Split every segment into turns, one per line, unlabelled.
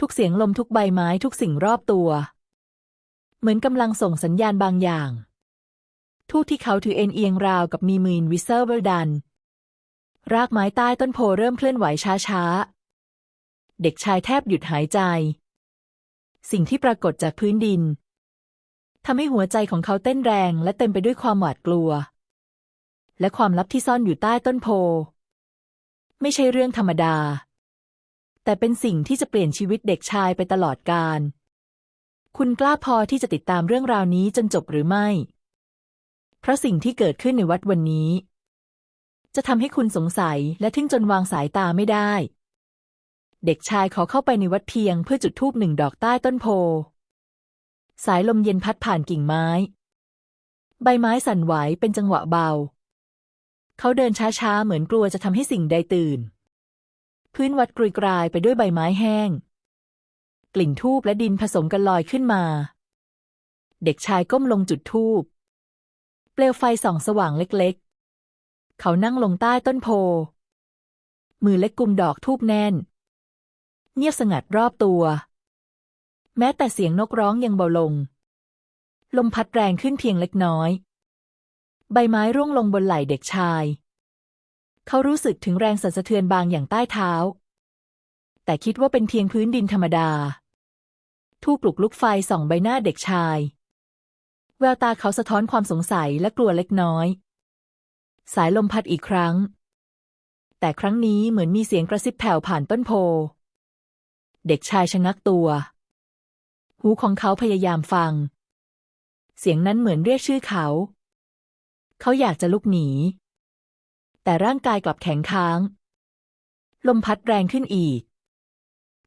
ทุกเสียงลมทุกใบไม้ทุกสิ่งรอบตัว เหมือนกำลังส่งสัญญาณบางอย่าง ทูตที่เขาถือเอ็นเอียงราวกับมีมือวิเซอร์เวอร์ดัน รากไม้ใต้ต้นโพเริ่มเคลื่อนไหวช้าๆ เด็กชายแทบหยุดหายใจ สิ่งที่ปรากฏจากพื้นดินทำให้หัวใจของเขาเต้นแรงและเต็มไปด้วยความหวาดกลัว และความลับที่ซ่อนอยู่ใต้ต้นโพ ไม่ใช่เรื่องธรรมดา แต่เป็นสิ่งที่จะเปลี่ยนชีวิตเด็กชายไปตลอดกาล คุณกล้าพอที่จะติดตามเรื่องราวนี้จนจบหรือไม่ เพราะสิ่งที่เกิดขึ้นในวัดวันนี้ จะทำให้คุณสงสัยและทึ่งจนวางสายตาไม่ได้ เด็กชายขอเข้าไปในวัดเพียงเพื่อจุดธูปหนึ่งดอกใต้ต้นโพ สายลมเย็นพัดผ่านกิ่งไม้ ใบไม้สั่นไหวเป็นจังหวะเบา เขาเดินช้าๆเหมือนกลัวจะทำให้สิ่งใดตื่น พื้นวัดกรุยกรายไปด้วยใบไม้แห้ง กลิ่นทูบและดินผสมกันลอยขึ้นมา เด็กชายก้มลงจุดทูบเปลวไฟส่องสว่างเล็กๆ เขานั่งลงใต้ต้นโพ มือเล็กกุมดอกทูบแน่น เงียบสงัดรอบตัว แม้แต่เสียงนกร้องยังเบาลง ลมพัดแรงขึ้นเพียงเล็กน้อย ใบไม้ร่วงลงบนไหล่เด็กชาย เขารู้สึกถึงแรงสั่นสะเทือนบางอย่างใต้เท้า แต่คิดว่าเป็นเพียงพื้นดินธรรมดา ทูบปลุกลุกไฟส่องใบหน้าเด็กชาย แววตาเขาสะท้อนความสงสัยและกลัวเล็กน้อย สายลมพัดอีกครั้ง แต่ครั้งนี้เหมือนมีเสียงกระซิบแผ่วผ่านต้นโพ เด็กชายชะงักตัว หูของเขาพยายามฟัง เสียงนั้นเหมือนเรียกชื่อเขา เขาอยากจะลุกหนี แต่ร่างกายกลับแข็งค้าง ลมพัดแรงขึ้นอีก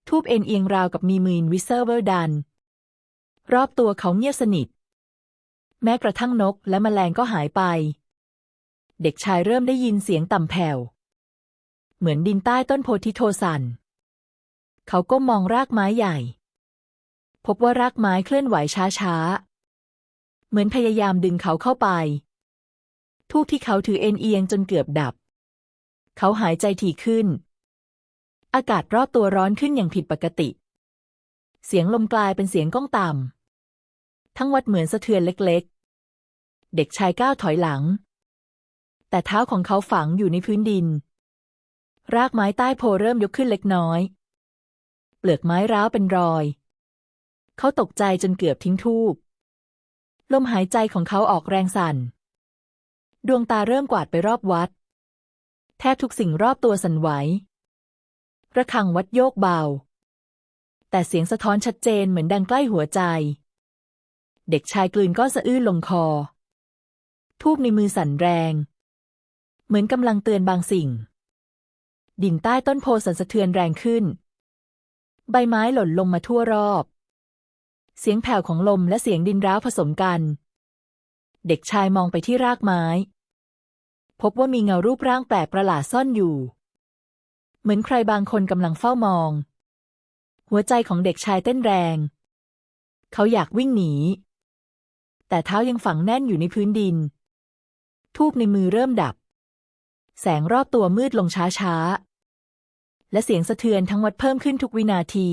ทูบเอ็นเอียงราวกับมีมืนวิเซอร์เวอร์ดัน รอบตัวเขาเงียบสนิท แม้กระทั่งนกและแมลงก็หายไป เด็กชายเริ่มได้ยินเสียงต่ำแผ่ว เหมือนดินใต้ต้นโพธิโทสัน เขาก้มมองรากไม้ใหญ่ พบว่ารากไม้เคลื่อนไหวช้าๆ เหมือนพยายามดึงเขาเข้าไป ทูบที่เขาถือเอ็นเอียงจนเกือบดับ เขาหายใจถี่ขึ้น อากาศรอบตัวร้อนขึ้นอย่างผิดปกติ เสียงลมกลายเป็นเสียงก้องต่ำทั้งวัดเหมือนสะเทือนเล็กๆ เด็กชายก้าวถอยหลัง แต่เท้าของเขาฝังอยู่ในพื้นดิน รากไม้ใต้โพเริ่มยกขึ้นเล็กน้อย เปลือกไม้ร้าวเป็นรอย เขาตกใจจนเกือบทิ้งทูบลมหายใจของเขาออกแรงสั่น ดวงตาเริ่มกวาดไปรอบวัด แทบทุกสิ่งรอบตัวสั่นไหว ระฆังวัดโยกเบา แต่เสียงสะท้อนชัดเจนเหมือนดังใกล้หัวใจ เด็กชายกลืนก็สะอื้นลงคอ ทูบในมือสั่นแรง เหมือนกำลังเตือนบางสิ่ง ดินใต้ต้นโพสั่นสะเทือนแรงขึ้น ใบไม้หล่นลงมาทั่วรอบ เสียงแผ่วของลมและเสียงดินร้าวผสมกัน เด็กชายมองไปที่รากไม้ พบว่ามีเงารูปร่างแปลกประหลาดซ่อนอยู่ เหมือนใครบางคนกำลังเฝ้ามอง หัวใจของเด็กชายเต้นแรง เขาอยากวิ่งหนี แต่เท้ายังฝังแน่นอยู่ในพื้นดิน ทูบในมือเริ่มดับ แสงรอบตัวมืดลงช้าๆ และเสียงสะเทือนทั้งวัดเพิ่มขึ้นทุกวินาที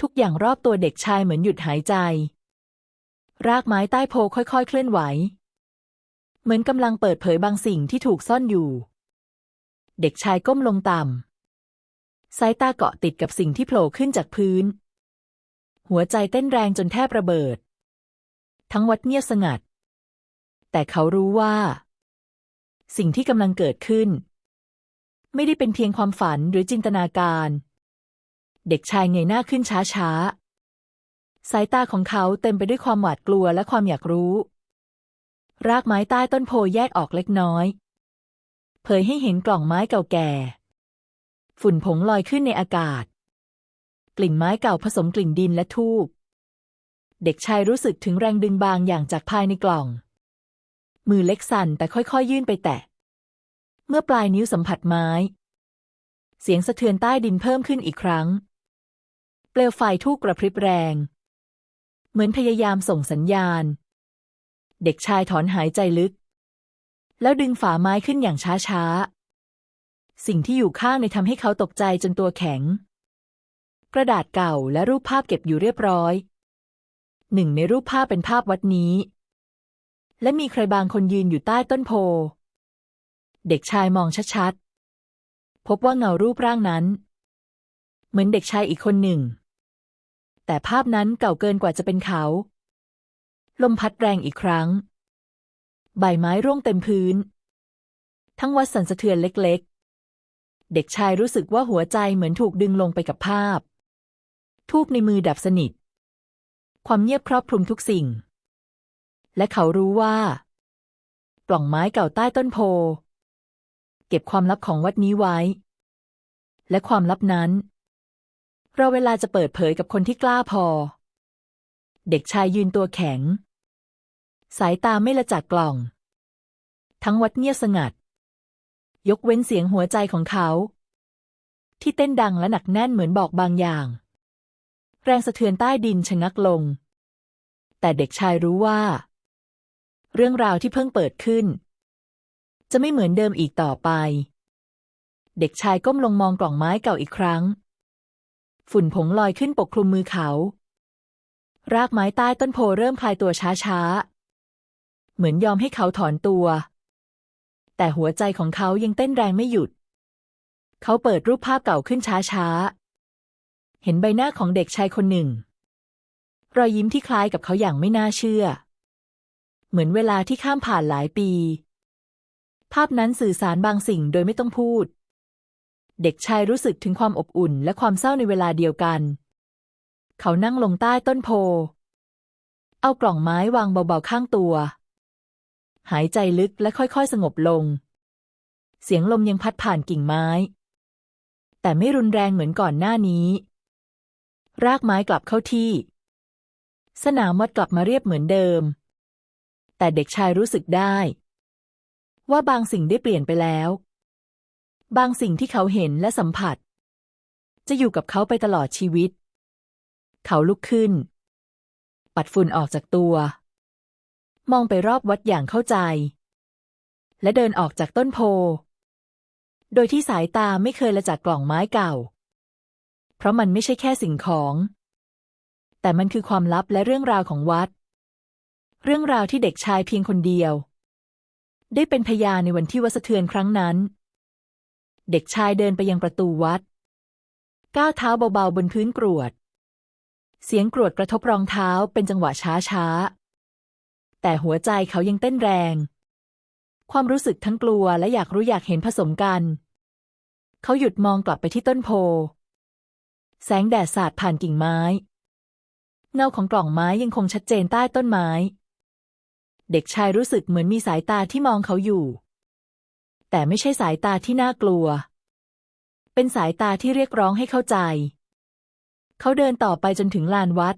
ทุกอย่างรอบตัวเด็กชายเหมือนหยุดหายใจ รากไม้ใต้โพค่อยๆ เคลื่อนไหว เหมือนกำลังเปิดเผยบางสิ่งที่ถูกซ่อนอยู่ เด็กชายก้มลงต่ำสายตาเกาะติดกับสิ่งที่โผล่ขึ้นจากพื้น หัวใจเต้นแรงจนแทบระเบิด ทั้งวัดเงียบสงัด แต่เขารู้ว่า สิ่งที่กำลังเกิดขึ้น ไม่ได้เป็นเพียงความฝันหรือจินตนาการ เด็กชายเงยหน้าขึ้นช้าๆ สายตาของเขาเต็มไปด้วยความหวาดกลัวและความอยากรู้ รากไม้ใต้ต้นโพแยกออกเล็กน้อย เผยให้เห็นกล่องไม้เก่าแก่ ฝุ่นผงลอยขึ้นในอากาศ กลิ่นไม้เก่าผสมกลิ่นดินและทูบเด็กชายรู้สึกถึงแรงดึงบางอย่างจากภายในกล่อง มือเล็กสั่นแต่ค่อยๆยื่นไปแตะ เมื่อปลายนิ้วสัมผัสไม้ เสียงสะเทือนใต้ดินเพิ่มขึ้นอีกครั้ง เปลวไฟทูกกระพริบแรง เหมือนพยายามส่งสัญญาณ เด็กชายถอนหายใจลึก แล้วดึงฝาไม้ขึ้นอย่างช้าๆ สิ่งที่อยู่ข้างในทำให้เขาตกใจจนตัวแข็ง กระดาษเก่าและรูปภาพเก็บอยู่เรียบร้อย หนึ่งในรูปภาพเป็นภาพวัดนี้ และมีใครบางคนยืนอยู่ใต้ต้นโพ เด็กชายมองชัดๆ พบว่าเงารูปร่างนั้น เหมือนเด็กชายอีกคนหนึ่ง แต่ภาพนั้นเก่าเกินกว่าจะเป็นเขา ลมพัดแรงอีกครั้ง ใบไม้ร่วงเต็มพื้น ทั้งวัดสั่นสะเทือนเล็ก ๆ เด็กชายรู้สึกว่าหัวใจเหมือนถูกดึงลงไปกับภาพ ทูบในมือดับสนิท ความเงียบครอบคลุมทุกสิ่ง และเขารู้ว่า ปล่องไม้เก่าใต้ต้นโพ เก็บความลับของวัดนี้ไว้ และความลับนั้น ราเวลาจะเปิดเผยกับคนที่กล้าพอ เด็กชายยืนตัวแข็ง สายตาไม่ละจากกล่อง ทั้งวัดเงียบสงัด ยกเว้นเสียงหัวใจของเขา ที่เต้นดังและหนักแน่นเหมือนบอกบางอย่าง แรงสะเทือนใต้ดินชะงักลง แต่เด็กชายรู้ว่า เรื่องราวที่เพิ่งเปิดขึ้น จะไม่เหมือนเดิมอีกต่อไป เด็กชายก้มลงมองกล่องไม้เก่าอีกครั้ง ฝุ่นผงลอยขึ้นปกคลุมมือเขา รากไม้ใต้ต้นโพเริ่มคลายตัวช้าๆ เหมือนยอมให้เขาถอนตัว แต่หัวใจของเขายังเต้นแรงไม่หยุด เขาเปิดรูปภาพเก่าขึ้นช้าๆ เห็นใบหน้าของเด็กชายคนหนึ่ง รอยยิ้มที่คล้ายกับเขาอย่างไม่น่าเชื่อ เหมือนเวลาที่ข้ามผ่านหลายปี ภาพนั้นสื่อสารบางสิ่งโดยไม่ต้องพูด เด็กชายรู้สึกถึงความอบอุ่นและความเศร้าในเวลาเดียวกัน เขานั่งลงใต้ต้นโพ เอากล่องไม้วางเบาๆข้างตัว หายใจลึกและค่อยๆสงบลง เสียงลมยังพัดผ่านกิ่งไม้ แต่ไม่รุนแรงเหมือนก่อนหน้านี้ รากไม้กลับเข้าที่ สนามวัดกลับมาเรียบเหมือนเดิม แต่เด็กชายรู้สึกได้ ว่าบางสิ่งได้เปลี่ยนไปแล้ว บางสิ่งที่เขาเห็นและสัมผัส จะอยู่กับเขาไปตลอดชีวิต เขาลุกขึ้น ปัดฝุ่นออกจากตัว มองไปรอบวัดอย่างเข้าใจ และเดินออกจากต้นโพ โดยที่สายตาไม่เคยละจากกล่องไม้เก่า เพราะมันไม่ใช่แค่สิ่งของ แต่มันคือความลับและเรื่องราวของวัด เรื่องราวที่เด็กชายเพียงคนเดียวได้เป็นพยานในวันที่วัดสะเทือนครั้งนั้น เด็กชายเดินไปยังประตูวัด ก้าวเท้าเบาๆบนพื้นกรวด เสียงกรวดกระทบรองเท้าเป็นจังหวะช้าๆ แต่หัวใจเขายังเต้นแรง ความรู้สึกทั้งกลัวและอยากรู้อยากเห็นผสมกัน เขาหยุดมองกลับไปที่ต้นโพ แสงแดดสาดผ่านกิ่งไม้ เงาของกล่องไม้ยังคงชัดเจนใต้ต้นไม้ เด็กชายรู้สึกเหมือนมีสายตาที่มองเขาอยู่ แต่ไม่ใช่สายตาที่น่ากลัว เป็นสายตาที่เรียกร้องให้เข้าใจ เขาเดินต่อไปจนถึงลานวัด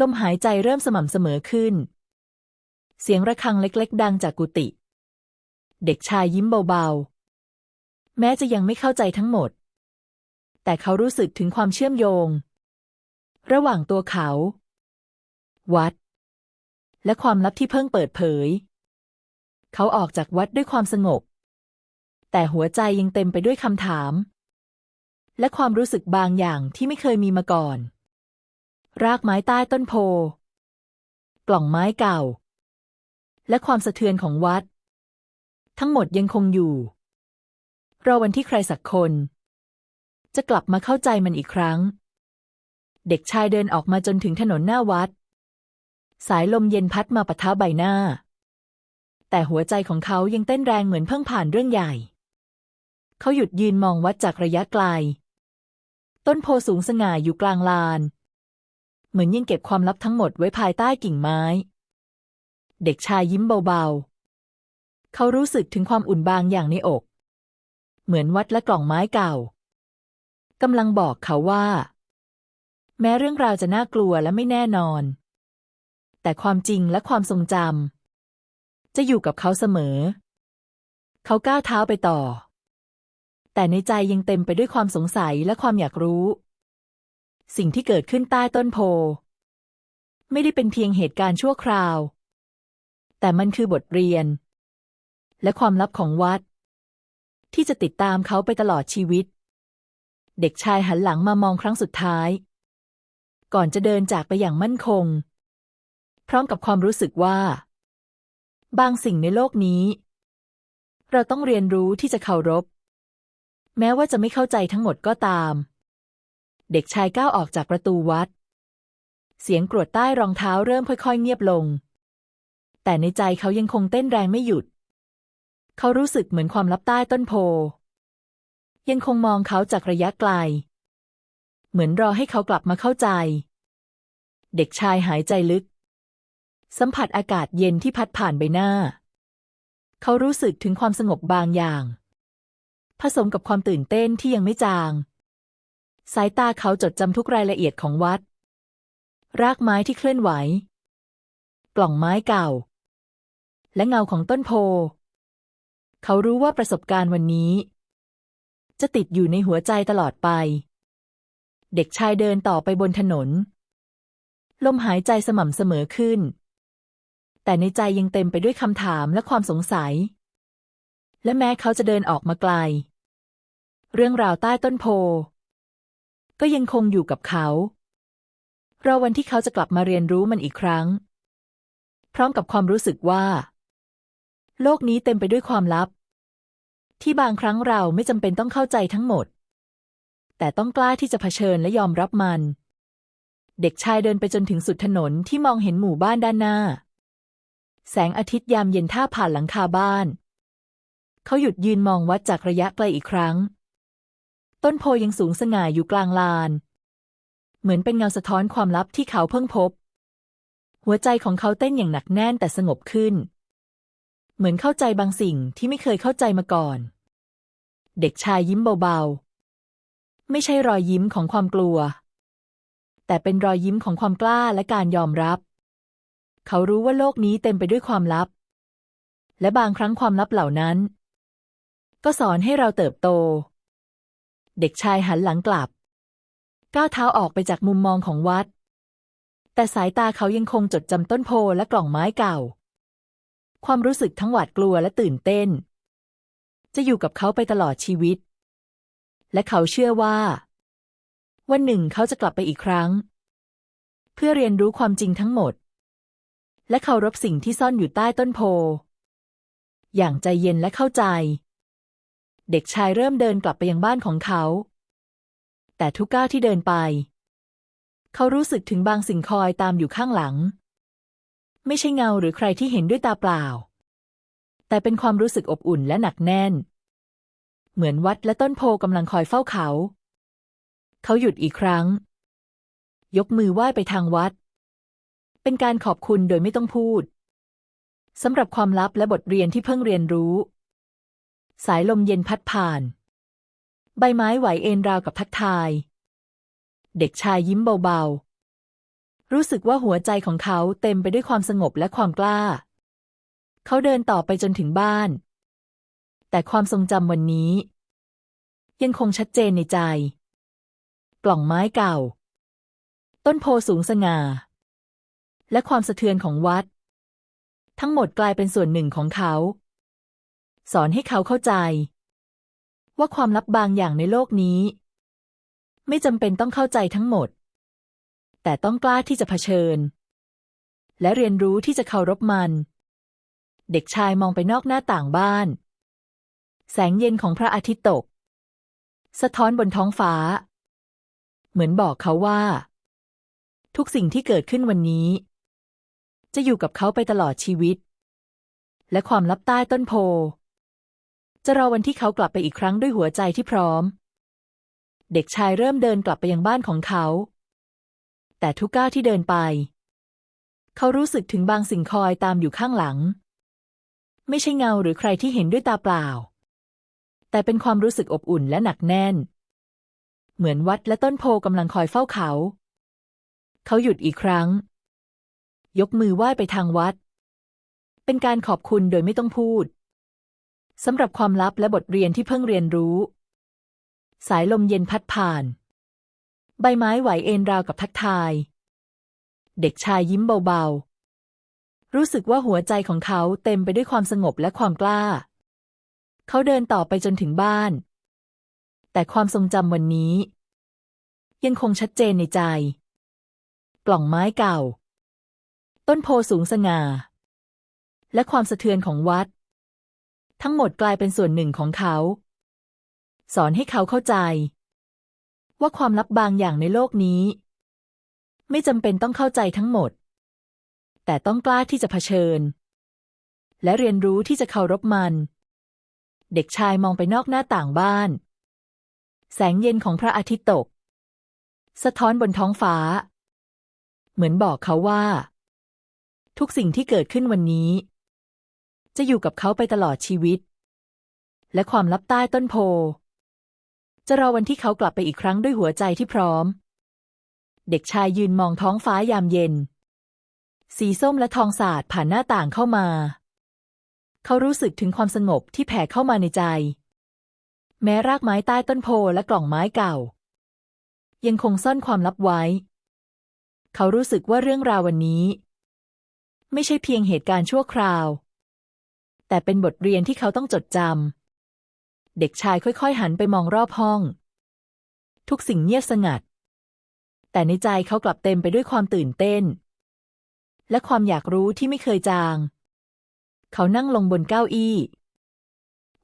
ลมหายใจเริ่มสม่ำเสมอขึ้น เสียงระฆังเล็กๆ ดังจากกุฏิเด็กชายยิ้มเบาๆ แม้จะยังไม่เข้าใจทั้งหมด แต่เขารู้สึกถึงความเชื่อมโยง ระหว่างตัวเขา วัด และความลับที่เพิ่งเปิดเผย เขาออกจากวัดด้วยความสงบ แต่หัวใจยังเต็มไปด้วยคำถาม และความรู้สึกบางอย่างที่ไม่เคยมีมาก่อน รากไม้ใต้ต้นโพ กล่องไม้เก่า และความสะเทือนของวัด ทั้งหมดยังคงอยู่ รอวันที่ใครสักคน จะกลับมาเข้าใจมันอีกครั้ง เด็กชายเดินออกมาจนถึงถนนหน้าวัด สายลมเย็นพัดมาปะทะใบหน้า แต่หัวใจของเขายังเต้นแรงเหมือนเพิ่งผ่านเรื่องใหญ่ เขาหยุดยืนมองวัดจากระยะไกล ต้นโพสูงสง่าอยู่กลางลาน เหมือนยังเก็บความลับทั้งหมดไว้ภายใต้กิ่งไม้ เด็กชายยิ้มเบาๆ เขารู้สึกถึงความอุ่นบางอย่างในอก เหมือนวัดและกล่องไม้เก่ากำลังบอกเขาว่า แม้เรื่องราวจะน่ากลัวและไม่แน่นอน แต่ความจริงและความทรงจำ จะอยู่กับเขาเสมอ เขาก้าวเท้าไปต่อ แต่ในใจยังเต็มไปด้วยความสงสัยและความอยากรู้ สิ่งที่เกิดขึ้นใต้ต้นโพ ไม่ได้เป็นเพียงเหตุการณ์ชั่วคราว แต่มันคือบทเรียน และความลับของวัด ที่จะติดตามเขาไปตลอดชีวิต เด็กชายหันหลังมามองครั้งสุดท้าย ก่อนจะเดินจากไปอย่างมั่นคง พร้อมกับความรู้สึกว่า บางสิ่งในโลกนี้ เราต้องเรียนรู้ที่จะเคารพ แม้ว่าจะไม่เข้าใจทั้งหมดก็ตาม เด็กชายก้าวออกจากประตูวัด เสียงกรวดใต้รองเท้าเริ่มค่อยๆ เงียบลง แต่ในใจเขายังคงเต้นแรงไม่หยุด เขารู้สึกเหมือนความลับใต้ต้นโพ ยังคงมองเขาจากระยะไกล เหมือนรอให้เขากลับมาเข้าใจ เด็กชายหายใจลึก สัมผัสอากาศเย็นที่พัดผ่านใบหน้า เขารู้สึกถึงความสงบบางอย่าง ผสมกับความตื่นเต้นที่ยังไม่จาง สายตาเขาจดจำทุกรายละเอียดของวัด รากไม้ที่เคลื่อนไหว กล่องไม้เก่า และเงาของต้นโพ เขารู้ว่าประสบการณ์วันนี้ จะติดอยู่ในหัวใจตลอดไป เด็กชายเดินต่อไปบนถนนลมหายใจสม่ำเสมอขึ้น แต่ในใจยังเต็มไปด้วยคำถามและความสงสัย และแม้เขาจะเดินออกมาไกล เรื่องราวใต้ต้นโพ ก็ยังคงอยู่กับเขา รอวันที่เขาจะกลับมาเรียนรู้มันอีกครั้ง พร้อมกับความรู้สึกว่า โลกนี้เต็มไปด้วยความลับ ที่บางครั้งเราไม่จำเป็นต้องเข้าใจทั้งหมด แต่ต้องกล้าที่จะเผชิญและยอมรับมัน เด็กชายเดินไปจนถึงสุดถนนที่มองเห็นหมู่บ้านด้านหน้า แสงอาทิตย์ยามเย็นท่าผ่านหลังคาบ้าน เขาหยุดยืนมองวัดจากระยะไกลอีกครั้ง ต้นโพยังสูงสง่าอยู่กลางลาน เหมือนเป็นเงาสะท้อนความลับที่เขาเพิ่งพบ หัวใจของเขาเต้นอย่างหนักแน่นแต่สงบขึ้น เหมือนเข้าใจบางสิ่งที่ไม่เคยเข้าใจมาก่อน เด็กชายยิ้มเบาๆ ไม่ใช่รอยยิ้มของความกลัว แต่เป็นรอยยิ้มของความกล้าและการยอมรับ เขารู้ว่าโลกนี้เต็มไปด้วยความลับ และบางครั้งความลับเหล่านั้น ก็สอนให้เราเติบโต เด็กชายหันหลังกลับ ก้าวเท้าออกไปจากมุมมองของวัด แต่สายตาเขายังคงจดจำต้นโพและกล่องไม้เก่า ความรู้สึกทั้งหวาดกลัวและตื่นเต้น จะอยู่กับเขาไปตลอดชีวิต และเขาเชื่อว่า วันหนึ่งเขาจะกลับไปอีกครั้ง เพื่อเรียนรู้ความจริงทั้งหมด และเคารพสิ่งที่ซ่อนอยู่ใต้ต้นโพ อย่างใจเย็นและเข้าใจ เด็กชายเริ่มเดินกลับไปยังบ้านของเขา แต่ทุกก้าวที่เดินไป เขารู้สึกถึงบางสิ่งคอยตามอยู่ข้างหลัง ไม่ใช่เงาหรือใครที่เห็นด้วยตาเปล่า แต่เป็นความรู้สึกอบอุ่นและหนักแน่น เหมือนวัดและต้นโพกำลังคอยเฝ้าเขา เขาหยุดอีกครั้ง ยกมือไหว้ไปทางวัด เป็นการขอบคุณโดยไม่ต้องพูดสำหรับความลับและบทเรียนที่เพิ่งเรียนรู้ สายลมเย็นพัดผ่าน ใบไม้ไหวเอ็นราวกับทักทาย เด็กชายยิ้มเบาๆ รู้สึกว่าหัวใจของเขาเต็มไปด้วยความสงบและความกล้า เขาเดินต่อไปจนถึงบ้าน แต่ความทรงจำวันนี้ ยังคงชัดเจนในใจ กล่องไม้เก่า ต้นโพสูงสง่า และความสะเทือนของวัด ทั้งหมดกลายเป็นส่วนหนึ่งของเขา สอนให้เขาเข้าใจ ว่าความลับบางอย่างในโลกนี้ ไม่จำเป็นต้องเข้าใจทั้งหมด แต่ต้องกล้าที่จะเผชิญ และเรียนรู้ที่จะเคารพมัน เด็กชายมองไปนอกหน้าต่างบ้าน แสงเย็นของพระอาทิตย์ตก สะท้อนบนท้องฟ้า เหมือนบอกเขาว่าทุกสิ่งที่เกิดขึ้นวันนี้ จะอยู่กับเขาไปตลอดชีวิต และความลับใต้ต้นโพ จะรอวันที่เขากลับไปอีกครั้งด้วยหัวใจที่พร้อม เด็กชายเริ่มเดินกลับไปยังบ้านของเขา แต่ทุกก้าวที่เดินไป เขารู้สึกถึงบางสิ่งคอยตามอยู่ข้างหลัง ไม่ใช่เงาหรือใครที่เห็นด้วยตาเปล่า แต่เป็นความรู้สึกอบอุ่นและหนักแน่น เหมือนวัดและต้นโพกำลังคอยเฝ้าเขา เขาหยุดอีกครั้ง ยกมือไหว้ไปทางวัด เป็นการขอบคุณโดยไม่ต้องพูดสำหรับความลับและบทเรียนที่เพิ่งเรียนรู้ สายลมเย็นพัดผ่าน ใบไม้ไหวเอ็นราวกับทักทาย เด็กชายยิ้มเบาๆ รู้สึกว่าหัวใจของเขาเต็มไปด้วยความสงบและความกล้า เขาเดินต่อไปจนถึงบ้าน แต่ความทรงจำวันนี้ ยังคงชัดเจนในใจปล่องไม้เก่า ต้นโพสูงสง่า และความสะเทือนของวัด ทั้งหมดกลายเป็นส่วนหนึ่งของเขา สอนให้เขาเข้าใจ ว่าความลับบางอย่างในโลกนี้ ไม่จำเป็นต้องเข้าใจทั้งหมด แต่ต้องกล้าที่จะเผชิญ และเรียนรู้ที่จะเคารพมัน เด็กชายมองไปนอกหน้าต่างบ้าน แสงเย็นของพระอาทิตย์ตก สะท้อนบนท้องฟ้า เหมือนบอกเขาว่า ทุกสิ่งที่เกิดขึ้นวันนี้ จะอยู่กับเขาไปตลอดชีวิต และความลับใต้ต้นโพ จะรอวันที่เขากลับไปอีกครั้งด้วยหัวใจที่พร้อม เด็กชายยืนมองท้องฟ้ายามเย็น สีส้มและทองสาดผ่านหน้าต่างเข้ามา เขารู้สึกถึงความสงบที่แผ่เข้ามาในใจ แม้รากไม้ใต้ต้นโพและกล่องไม้เก่า ยังคงซ่อนความลับไว้ เขารู้สึกว่าเรื่องราววันนี้ ไม่ใช่เพียงเหตุการณ์ชั่วคราว แต่เป็นบทเรียนที่เขาต้องจดจำเด็กชายค่อยๆ หันไปมองรอบห้อง ทุกสิ่งเงียบสงัด แต่ในใจเขากลับเต็มไปด้วยความตื่นเต้น และความอยากรู้ที่ไม่เคยจาง เขานั่งลงบนเก้าอี้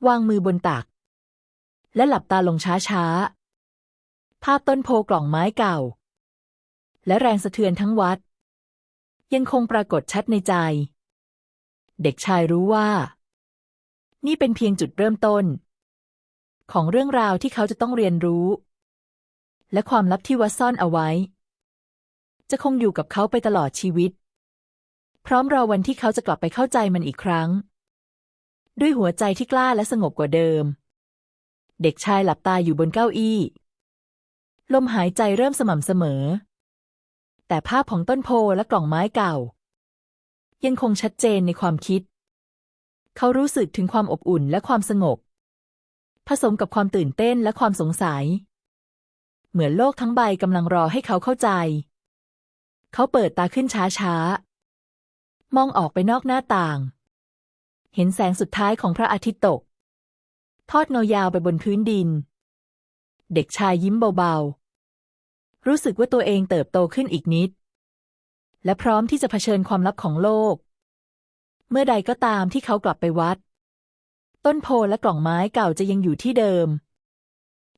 วางมือบนตัก และหลับตาลงช้าๆภาพต้นโพกล่องไม้เก่า และแรงสะเทือนทั้งวัด ยังคงปรากฏชัดในใจ เด็กชายรู้ว่า นี่เป็นเพียงจุดเริ่มต้น ของเรื่องราวที่เขาจะต้องเรียนรู้ และความลับที่วัดซ่อนเอาไว้ จะคงอยู่กับเขาไปตลอดชีวิต พร้อมรอวันที่เขาจะกลับไปเข้าใจมันอีกครั้ง ด้วยหัวใจที่กล้าและสงบกว่าเดิม เด็กชายหลับตาอยู่บนเก้าอี้ ลมหายใจเริ่มสม่ำเสมอ แต่ภาพของต้นโพและกล่องไม้เก่า ยังคงชัดเจนในความคิด เขารู้สึกถึงความอบอุ่นและความสงบ ผสมกับความตื่นเต้นและความสงสัย เหมือนโลกทั้งใบกำลังรอให้เขาเข้าใจ เขาเปิดตาขึ้นช้าๆ มองออกไปนอกหน้าต่าง เห็นแสงสุดท้ายของพระอาทิตย์ตก ทอดเงายาวไปบนพื้นดิน เด็กชายยิ้มเบาๆ รู้สึกว่าตัวเองเติบโตขึ้นอีกนิด และพร้อมที่จะเผชิญความลับของโลก เมื่อใดก็ตามที่เขากลับไปวัด ต้นโพและกล่องไม้เก่าจะยังอยู่ที่เดิม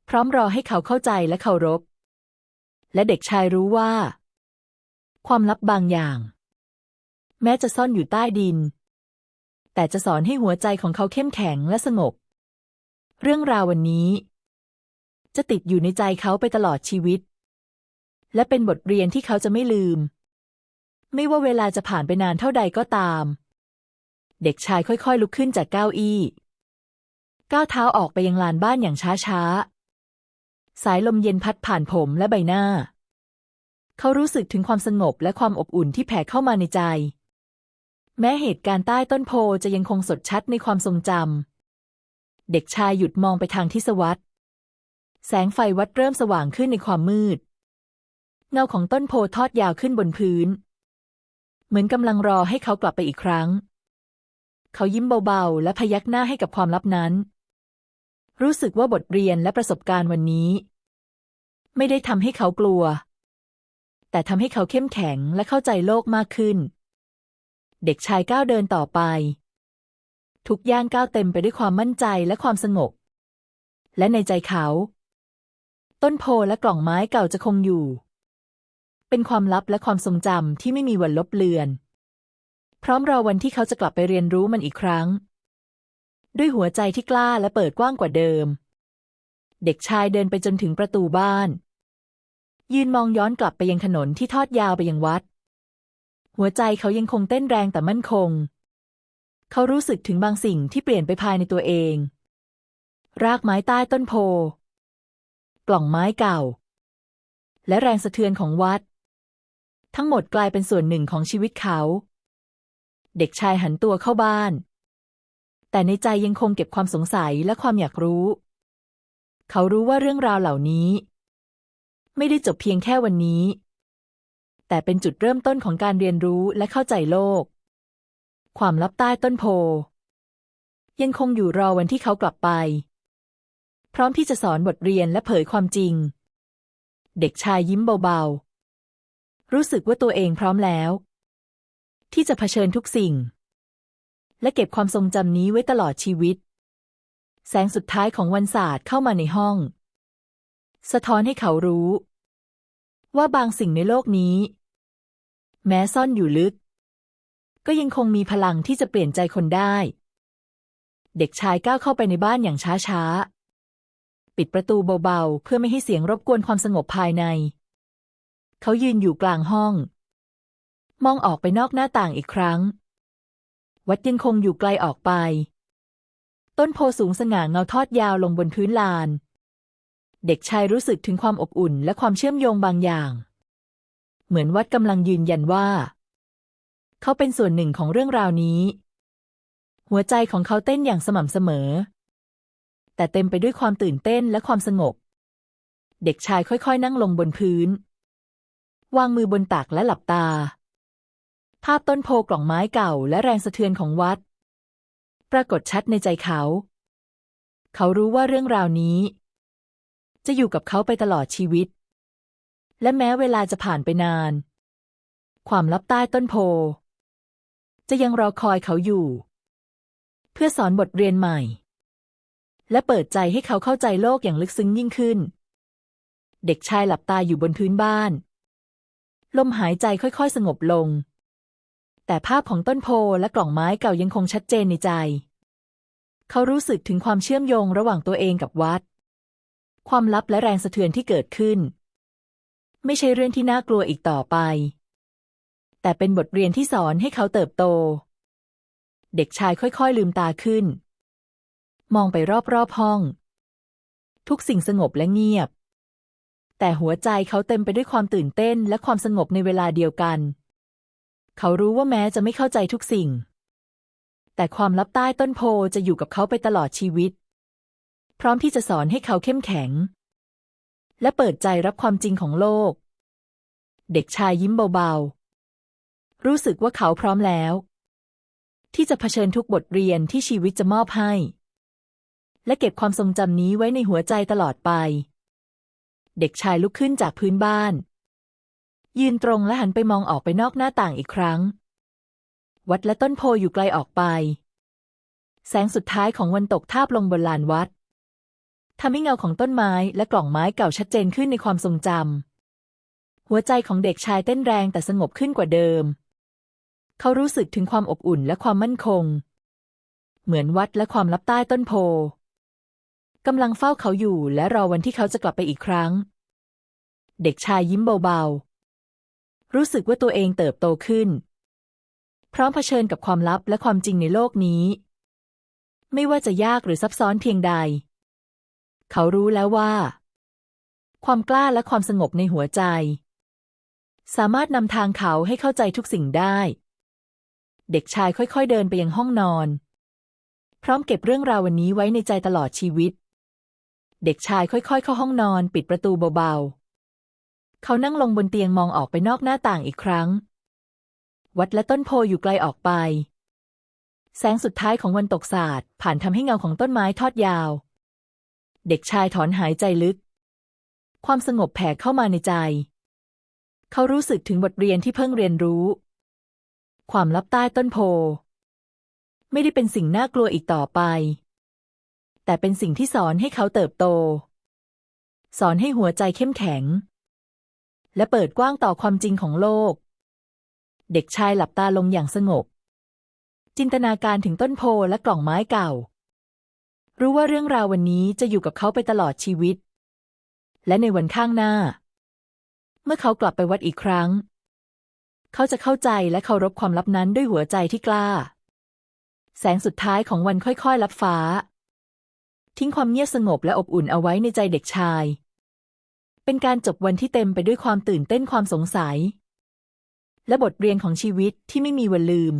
พร้อมรอให้เขาเข้าใจและเคารพ และเด็กชายรู้ว่า ความลับบางอย่าง แม้จะซ่อนอยู่ใต้ดิน แต่จะสอนให้หัวใจของเขาเข้มแข็งและสงบ เรื่องราววันนี้ จะติดอยู่ในใจเขาไปตลอดชีวิต และเป็นบทเรียนที่เขาจะไม่ลืม ไม่ว่าเวลาจะผ่านไปนานเท่าใดก็ตาม เด็กชายค่อยๆ ลุกขึ้นจากเก้าอี้ ก้าวเท้าออกไปยังลานบ้านอย่างช้าๆ สายลมเย็นพัดผ่านผมและใบหน้า เขารู้สึกถึงความสงบและความอบอุ่นที่แผ่เข้ามาในใจ แม้เหตุการณ์ใต้ต้นโพจะยังคงสดชัดในความทรงจำเด็กชายหยุดมองไปทางทิศวัตรแสงไฟวัดเริ่มสว่างขึ้นในความมืด เงาของต้นโพทอดยาวขึ้นบนพื้น เหมือนกำลังรอให้เขากลับไปอีกครั้ง เขายิ้มเบาๆ และพยักหน้าให้กับความลับนั้น รู้สึกว่าบทเรียนและประสบการณ์วันนี้ ไม่ได้ทำให้เขากลัว แต่ทำให้เขาเข้มแข็งและเข้าใจโลกมากขึ้น เด็กชายก้าวเดินต่อไป ทุกย่างก้าวเต็มไปด้วยความมั่นใจและความสงบ และในใจเขา ต้นโพและกล่องไม้เก่าจะคงอยู่ เป็นความลับและความทรงจำที่ไม่มีวันลบเลือน พร้อมรอวันที่เขาจะกลับไปเรียนรู้มันอีกครั้ง ด้วยหัวใจที่กล้าและเปิดกว้างกว่าเดิม เด็กชายเดินไปจนถึงประตูบ้าน ยืนมองย้อนกลับไปยังถนนที่ทอดยาวไปยังวัด หัวใจเขายังคงเต้นแรงแต่มั่นคง เขารู้สึกถึงบางสิ่งที่เปลี่ยนไปภายในตัวเอง รากไม้ใต้ต้นโพ กล่องไม้เก่า และแรงสะเทือนของวัด ทั้งหมดกลายเป็นส่วนหนึ่งของชีวิตเขา เด็กชายหันตัวเข้าบ้าน แต่ในใจยังคงเก็บความสงสัยและความอยากรู้ เขารู้ว่าเรื่องราวเหล่านี้ ไม่ได้จบเพียงแค่วันนี้ แต่เป็นจุดเริ่มต้นของการเรียนรู้และเข้าใจโลก ความลับใต้ต้นโพ ยังคงอยู่รอวันที่เขากลับไป พร้อมที่จะสอนบทเรียนและเผยความจริง เด็กชายยิ้มเบาๆ รู้สึกว่าตัวเองพร้อมแล้ว ที่จะเผชิญทุกสิ่ง และเก็บความทรงจำนี้ไว้ตลอดชีวิต แสงสุดท้ายของวันศาสตร์เข้ามาในห้อง สะท้อนให้เขารู้ ว่าบางสิ่งในโลกนี้ แม้ซ่อนอยู่ลึก ก็ยังคงมีพลังที่จะเปลี่ยนใจคนได้ เด็กชายก้าวเข้าไปในบ้านอย่างช้าๆ ปิดประตูเบาๆ เพื่อไม่ให้เสียงรบกวนความสงบภายใน เขายืนอยู่กลางห้อง มองออกไปนอกหน้าต่างอีกครั้ง วัดยังคงอยู่ไกลออกไป ต้นโพสูงสง่าเงาทอดยาวลงบนพื้นลาน เด็กชายรู้สึกถึงความอบอุ่นและความเชื่อมโยงบางอย่าง เหมือนวัดกำลังยืนยันว่า เขาเป็นส่วนหนึ่งของเรื่องราวนี้ หัวใจของเขาเต้นอย่างสม่ำเสมอ แต่เต็มไปด้วยความตื่นเต้นและความสงบเด็กชายค่อย ๆ นั่งลงบนพื้น วางมือบนตักและหลับตา ภาพต้นโพกล่องไม้เก่าและแรงสะเทือนของวัด ปรากฏชัดในใจเขา เขารู้ว่าเรื่องราวนี้ จะอยู่กับเขาไปตลอดชีวิต และแม้เวลาจะผ่านไปนาน ความลับใต้ต้นโพ จะยังรอคอยเขาอยู่ เพื่อสอนบทเรียนใหม่ และเปิดใจให้เขาเข้าใจโลกอย่างลึกซึ้งยิ่งขึ้นเด็กชายหลับตาอยู่บนพื้นบ้าน ลมหายใจค่อยๆ สงบลง แต่ภาพของต้นโพและกล่องไม้เก่ายังคงชัดเจนในใจ เขารู้สึกถึงความเชื่อมโยงระหว่างตัวเองกับวัด ความลับและแรงสะเทือนที่เกิดขึ้น ไม่ใช่เรื่องที่น่ากลัวอีกต่อไป แต่เป็นบทเรียนที่สอนให้เขาเติบโต เด็กชายค่อยๆ ลืมตาขึ้น มองไปรอบๆห้อง ทุกสิ่งสงบและเงียบ แต่หัวใจเขาเต็มไปด้วยความตื่นเต้นและความสงบในเวลาเดียวกัน เขารู้ว่าแม้จะไม่เข้าใจทุกสิ่ง แต่ความลับใต้ต้นโพจะอยู่กับเขาไปตลอดชีวิต พร้อมที่จะสอนให้เขาเข้มแข็ง และเปิดใจรับความจริงของโลก เด็กชายยิ้มเบาๆ รู้สึกว่าเขาพร้อมแล้ว ที่จะเผชิญทุกบทเรียนที่ชีวิตจะมอบให้ และเก็บความทรงจำนี้ไว้ในหัวใจตลอดไป เด็กชายลุกขึ้นจากพื้นบ้าน ยืนตรงและหันไปมองออกไปนอกหน้าต่างอีกครั้ง วัดและต้นโพอยู่ไกลออกไป แสงสุดท้ายของวันตกทาบลงบนลานวัดทำให้เงาของต้นไม้และกล่องไม้เก่าชัดเจนขึ้นในความทรงจำหัวใจของเด็กชายเต้นแรงแต่สงบขึ้นกว่าเดิม เขารู้สึกถึงความอบอุ่นและความมั่นคง เหมือนวัดและความลับใต้ต้นโพ กำลังเฝ้าเขาอยู่และรอวันที่เขาจะกลับไปอีกครั้ง เด็กชายยิ้มเบาๆ รู้สึกว่าตัวเองเติบโตขึ้น พร้อมเผชิญกับความลับและความจริงในโลกนี้ ไม่ว่าจะยากหรือซับซ้อนเพียงใด เขารู้แล้วว่า ความกล้าและความสงบในหัวใจ สามารถนำทางเขาให้เข้าใจทุกสิ่งได้ เด็กชายค่อยๆเดินไปยังห้องนอนพร้อมเก็บเรื่องราววันนี้ไว้ในใจตลอดชีวิต เด็กชายค่อยๆ เข้าห้องนอนปิดประตูเบาๆ เขานั่งลงบนเตียงมองออกไปนอกหน้าต่างอีกครั้ง วัดและต้นโพอยู่ไกลออกไป แสงสุดท้ายของวันตกสาดผ่านทำให้เงาของต้นไม้ทอดยาว เด็กชายถอนหายใจลึก ความสงบแผ่เข้ามาในใจ เขารู้สึกถึงบทเรียนที่เพิ่งเรียนรู้ ความลับใต้ต้นโพ ไม่ได้เป็นสิ่งน่ากลัวอีกต่อไป แต่เป็นสิ่งที่สอนให้เขาเติบโต สอนให้หัวใจเข้มแข็ง และเปิดกว้างต่อความจริงของโลก เด็กชายหลับตาลงอย่างสงบ จินตนาการถึงต้นโพและกล่องไม้เก่า รู้ว่าเรื่องราววันนี้จะอยู่กับเขาไปตลอดชีวิต และในวันข้างหน้า เมื่อเขากลับไปวัดอีกครั้ง เขาจะเข้าใจและเคารพความลับนั้นด้วยหัวใจที่กล้า แสงสุดท้ายของวันค่อยๆลับฟ้า ทิ้งความเงียบสงบและอบอุ่นเอาไว้ในใจเด็กชาย เป็นการจบวันที่เต็มไปด้วยความตื่นเต้นความสงสัย และบทเรียนของชีวิตที่ไม่มีวันลืม